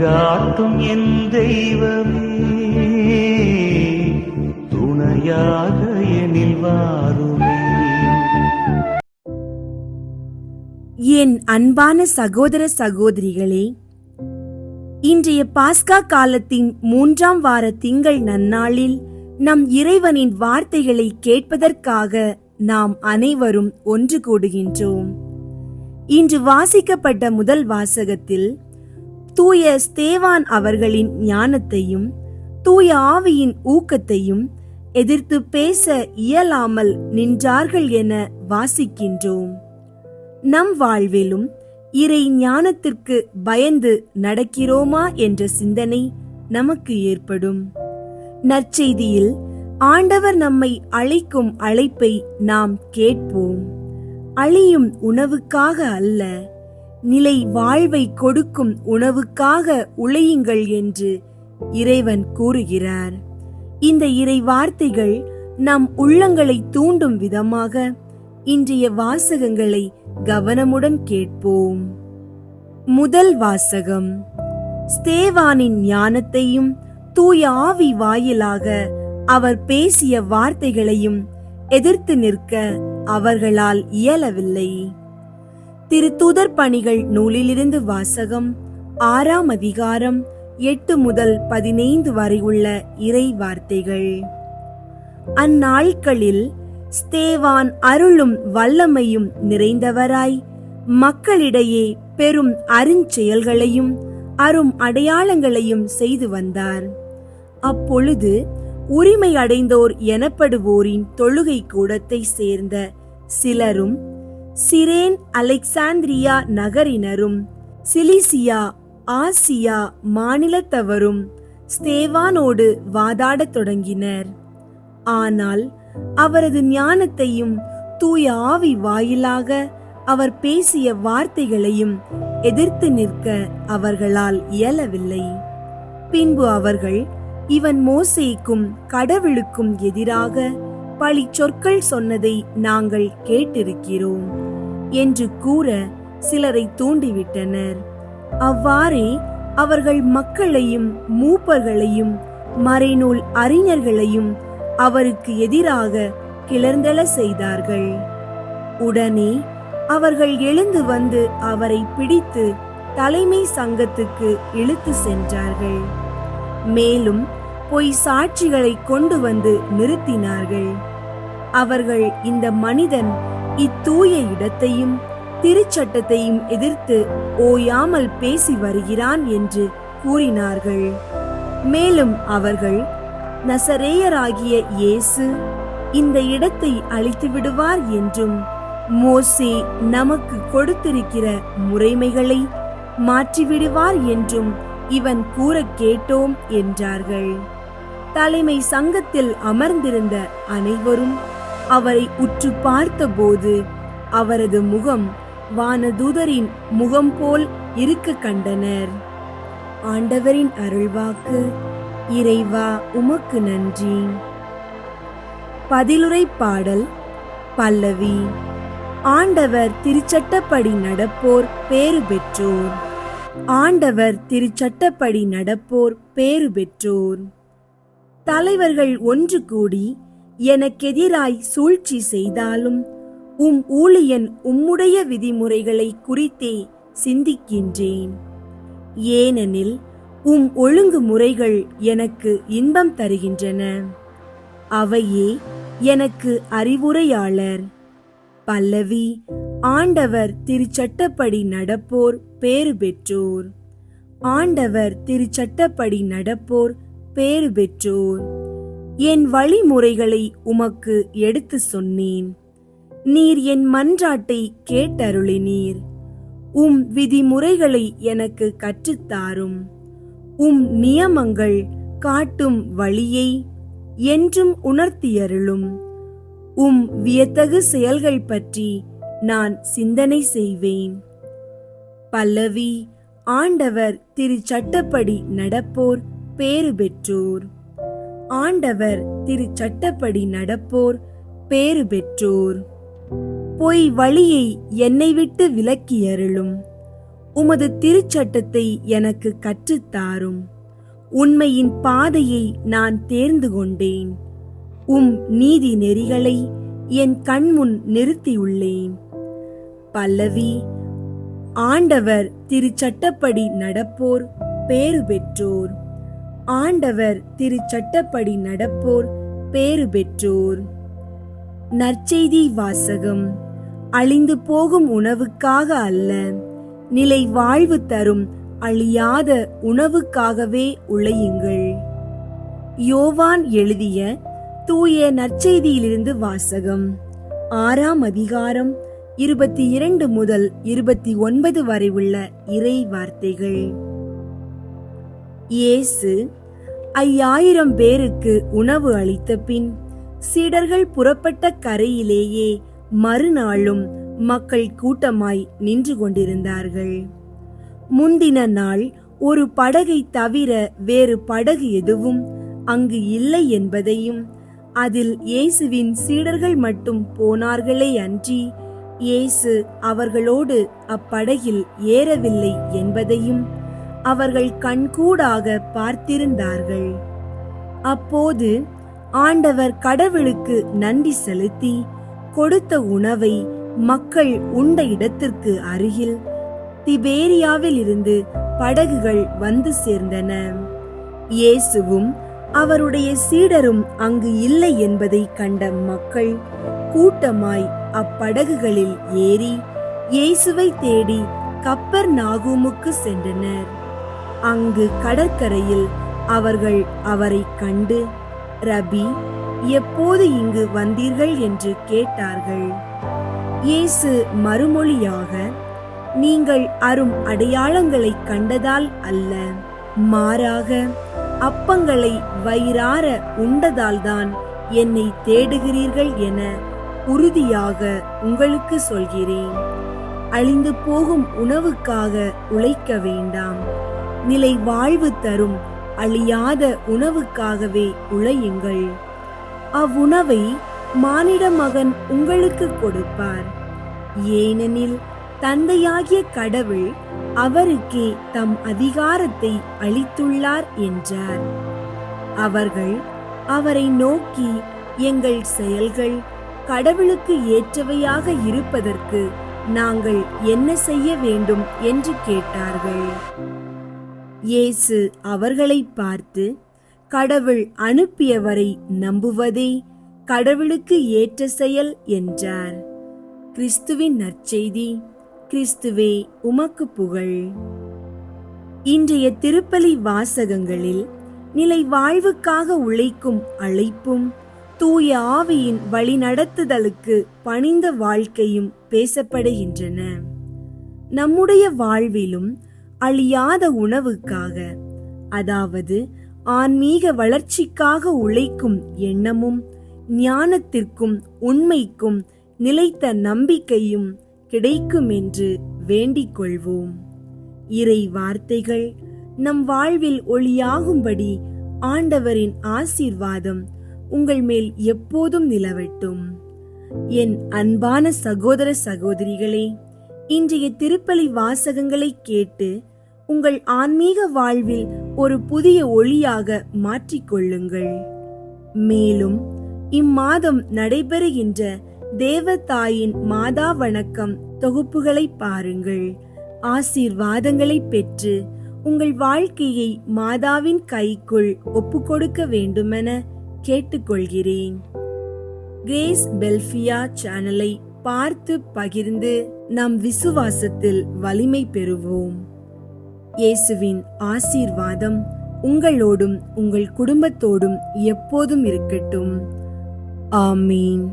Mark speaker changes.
Speaker 1: வழிகாட்டும் என் தெய்வமே துணையாக எனில் வாருமே.
Speaker 2: என் அன்பான சகோதர சகோதரிகளே இன்றைய பாஸ்கா காலத்தின் மூன்றாம் வார திங்கள் நன்னாளில் நம் இறைவனின் வார்த்தைகளை கேட்பதற்காக நாம் அனைவரும் ஒன்று கூடுகின்றோம். இன்று வாசிக்கப்பட்ட முதல் வாசகத்தில் தூய ஸ்தேவான் அவர்களின் ஞானத்தையும் தூய ஆவியின் ஊக்கத்தையும் எதிர்த்து பேச இயலாமல் நின்றார்கள் என வாசிக்கின்றோம். நம் வாழ்விலும் இறை ஞானத்திற்கு பயந்து நடக்கிறோமா என்ற சிந்தனை நமக்கு ஏற்படும். நற்செய்தியில் ஆண்டவர் நம்மை அழைக்கும் அழைப்பை நாம் கேட்போம். அழியும் உணவுக்காக அல்ல நிலை வாழ்வை கொடுக்கும் உணவுக்காக உழையுங்கள் என்று இறைவன் கூறுகிறார். இந்த இறை வார்த்தைகள் நம் உள்ளங்களை தூண்டும் விதமாக இன்றைய வாசகங்களை கவனமுடன் கேட்போம். முதல் வாசகம் ஸ்தேவானின் ஞானத்தையும் தூய ஆவி வாயிலாக அவர் பேசிய வார்த்தைகளையும் எதிர்த்து நிற்க அவர்களால் இயலவில்லை. திருத்தூதர் பணிகள் நூலிலிருந்து வாசகம் ஆறாம் அதிகாரம் எட்டு முதல் பதினைந்து வரை உள்ள இறை வார்த்தைகள். அந்நாட்களில் ஸ்தேவான் அருளும் வல்லமையும் நிறைந்தவராய் மக்களிடையே பெரும் அருஞ்செயல்களையும் அரும் அடையாளங்களையும் செய்து வந்தார். அப்பொழுது உரிமை அடைந்தோர் எனப்படுவோரின் தொழுகை கூடத்தை சேர்ந்த சிலரும் சிரேன் அலெக்சாந்திரியா நகரினரும் சிலிசியா ஆசியா மாநிலத்தவரும் ஸ்தேவானோடு வாதாடத் தொடங்கினர். ஆனால் அவரது ஞானத்தையும் தூய ஆவி வாயிலாக அவர் பேசிய வார்த்தைகளையும் எதிர்த்து நிற்க அவர்களால் இயலவில்லை. பின்பு அவர்கள் இவன் மோசேக்கும் கடவுளுக்கும் எதிராக பழி சொற்கள் சொன்னதை நாங்கள் கேட்டிருக்கிறோம் என்று கூற சிலரை தூண்டிவிட்டனர். அவ்வாறே அவர்கள் மக்களையும் மூப்பர்களையும் மறைநூல் அறிஞர்களையும் அவருக்கு எதிராக கிளர்ந்தெழ செய்தார்கள். உடனே அவர்கள் எழுந்து வந்து அவரை பிடித்து தலைமை சங்கத்துக்கு இழுத்து சென்றார்கள். மேலும் பொய் சாட்சிகளை கொண்டு வந்து நிறுத்தினார்கள். அவர்கள் இந்த மனிதன் இத்தூய இடத்தையும் திருச்சட்டத்தையும் எதிர்த்து ஓயாமல் பேசி வருகிறான் என்று கூறினார்கள். மேலும் அவர்கள் நசரேயராகிய இயேசு இந்த இடத்தை அழித்து விடுவார் என்றும் மோசே நமக்கு கொடுத்திருக்கிற முறைமைகளை மாற்றிவிடுவார் என்றும் இவன் கூற கேட்டோம் என்றார்கள். தலைமை சங்கத்தில் அமர்ந்திருந்த அனைவரும் அவரை உற்று பார்த்தபோது அவரது முகம் வானதூதரின் முகம் போல் இருக்க கண்டனர். ஆண்டவரின் அருள்வாக்கு இறைவா உமக்கு நன்றி. பதிலுரை பாடல் பல்லவி. ஆண்டவர் திருச்சட்டப்படி நடப்போர் பேறு பெற்றோர். ஆண்டவர் திருச்சட்டப்படி நடப்போர் பேறு பெற்றோர். தலைவர்கள் ஒன்று கூடி எனக்கெதிராய் சூழ்ச்சி செய்தாலும் உம் ஊழியன் உம்முடைய விதிமுறைகளை குறித்தே சிந்திக்கின்றேன். ஏனெனில் உம் ஒழுங்குமுறைகள் எனக்கு இன்பம் தருகின்றன. அவையே எனக்கு அறிவுரையாளர். பல்லவி ஆண்டவர் திருச்சட்டப்படி நடப்போர் பேறு பெற்றோர். ஆண்டவர் திருச்சட்டப்படி நடப்போர் பேறு பெற்றோர். என் வழிமுறைகளை உமக்கு எடுத்து சொன்னேன். நீர் என் மன்றாட்டை கேட்டருளினீர் உம் விதிமுறைகளை எனக்கு கற்றுத்தாரும். உம் நியமங்கள் காட்டும் வழியை என்றும் உணர்த்தியருளும். உம் வியத்தகு செயல்கள் பற்றி நான் சிந்தனை செய்வேன். பல்லவி ஆண்டவர் திருச்சட்டப்படி நடப்போர் பேறு பெற்றோர். ஆண்டவர் திருச்சட்டப்படி நடப்போர் பேறு பெற்றோர். பொய் வழியை என்னை விட்டு விலக்கியருளும் உமது திருச்சட்டத்தை எனக்கு கற்றுத்தாரும். உண்மையின் பாதையை நான் தேர்ந்து கொண்டேன். உம் நீதி நெறிகளை என் கண்முன் நிறுத்தியுள்ளேன். பல்லவி ஆண்டவர் திருச்சட்டப்படி நடப்போர் பேறு பெற்றோர். ஆண்டவர் திருச்சட்டப்படி நடப்போர் பேறு பெற்றோர். நற்செய்தி வாசகம். அழிந்து போகும் உணவுக்காக அல்ல நிலை வாழ்வு தரும் அழியாத உணவுக்காகவே உழையுங்கள். யோவான் எழுதிய தூய நற்செய்தியிலிருந்து வாசகம். ஆறாம் அதிகாரம் இருபத்தி இரண்டு முதல் இருபத்தி ஒன்பது வரை உள்ள இறை வார்த்தைகள். இயேசு ஐயாயிரம் பேருக்கு உணவு அளித்த பின் சீடர்கள் புறப்பட்ட கரையிலேயே மறுநாளும் மக்கள் கூட்டமாய் நின்று கொண்டிருந்தார்கள். முந்தின நாள் ஒரு படகை தவிர வேறு படகு எதுவும் அங்கு இல்லை என்பதையும் அதில் இயேசுவின் சீடர்கள் மட்டும் போனார்களே அன்றி இயேசு அவர்களோடு அப்படகில் ஏறவில்லை என்பதையும் அவர்கள் கண்கூடாக பார்த்திருந்தார்கள். அப்போது ஆண்டவர் கடவுளுக்கு நன்றி செலுத்தி கொடுத்த உணவை மக்கள் உண்ட இடத்திற்கு அருகில் திபேரியாவில் இருந்து படகுகள் வந்து சேர்ந்தன. இயேசுவும் அவருடைய சீடரும் அங்கு இல்லை என்பதை கண்ட மக்கள் கூட்டமாய் அப்படகுகளில் ஏறி இயேசுவை தேடி கப்பர் நாகூமுக்கு சென்றனர். அங்கு கடற்கரையில் அவர்கள் அவரை கண்டு ரபி எப்போது இங்கு வந்தீர்கள்? என்று கேட்டார்கள். இயேசு மறுமொழியாக நீங்கள் அரும் அடையாளங்களை கண்டதால் அல்ல. மாறாக அப்பங்களை வயிறார உண்டதால்தான் என்னை தேடுகிறீர்கள் என உறுதியாக உங்களுக்கு சொல்கிறேன். அழிந்து போகும் உணவுக்காக உழைக்க வேண்டாம். நிலை வாழ்வு தரும் அழியாத உணவுக்காகவே உழையுங்கள். அவ்வுணவை மானிட மகன் உங்களுக்கு கொடுப்பார். ஏனெனில் தந்தையாகிய கடவுள் அவருக்கே தம் அதிகாரத்தை அளித்துள்ளார் என்றார். அவர்கள் அவரை நோக்கி எங்கள் செயல்கள் கடவுளுக்கு ஏற்றவையாக இருப்பதற்கு நாங்கள் என்ன செய்ய வேண்டும்? என்று கேட்டார்கள். இயேசு அவர்களை பார்த்து கடவுள் அனுப்பியவரை நம்புவதே கடவுளுக்கு ஏற்ற செயல் என்றார். கிறிஸ்துவின் நற்செய்தி கிறிஸ்துவே உமக்கு புகழ். இன்றைய திருப்பலி வாசகங்களில் நிலை வாழ்வுக்காக உழைக்கும் அழைப்பும் தூய ஆவியின் வழிநடத்துதலுக்கு பணிந்த வாழ்க்கையும் பேசப்படுகின்றன. நம்முடைய வாழ்விலும் அழியாத உணவுக்காக அதாவது ஆன்மீக வளர்ச்சிக்காக உழைக்கும் எண்ணமும் ஞானத்திற்கும் உண்மைக்கும் நிலைத்த நம்பிக்கையும் கிடைக்கும் என்று வேண்டிக் கொள்வோம். இறை வார்த்தைகள் நம் வாழ்வில் ஒளியாகும்படி ஆண்டவரின் ஆசீர்வாதம் உங்கள் மேல் எப்போதும் நிலவட்டும். என் அன்பான சகோதர சகோதரிகளே இன்றைய திருப்பலி வாசகங்களை கேட்டு உங்கள் ஆன்மீக வாழ்வில் ஒரு புதிய ஒளியாக மாற்றிக்கொள்ளுங்கள் மேலும் இம்மாதம் நடைபெறுகின்ற தேவதாயின் மாதா வணக்கம் தொகுப்புகளை பாருங்கள். ஆசீர்வாதங்களை பெற்று உங்கள் வாழ்க்கையை மாதாவின் கைக்குள் ஒப்புக்கொடுக்க வேண்டுமென கேட்டுக்கொள்கிறேன். கிரேஸ் பெல்ஃபியா சேனலை பார்த்து பகிர்ந்து நம் விசுவாசத்தில் வலிமை பெறுவோம். இயேசுவின் ஆசீர்வாதம் உங்களோடும் உங்கள் குடும்பத்தோடும் எப்போதும் இருக்கட்டும். ஆமீன்.